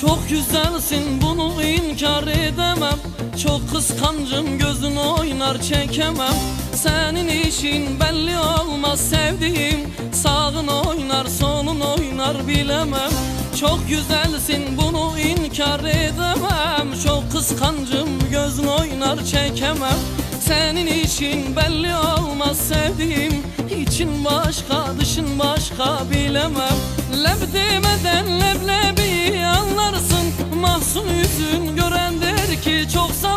Çok güzelsin bunu inkar edemem. Çok kıskancım gözün oynar çekemem. Senin işin belli olmaz sevdiğim Sağın oynar solun oynar bilemem. Çok güzelsin bunu inkar edemem. Çok kıskancım gözün oynar çekemem. Senin için belli olmaz sevdiğim için başka dışın başka bilemem. Leb leblebi anlarsın Mahzun yüzün gören der ki çok Hal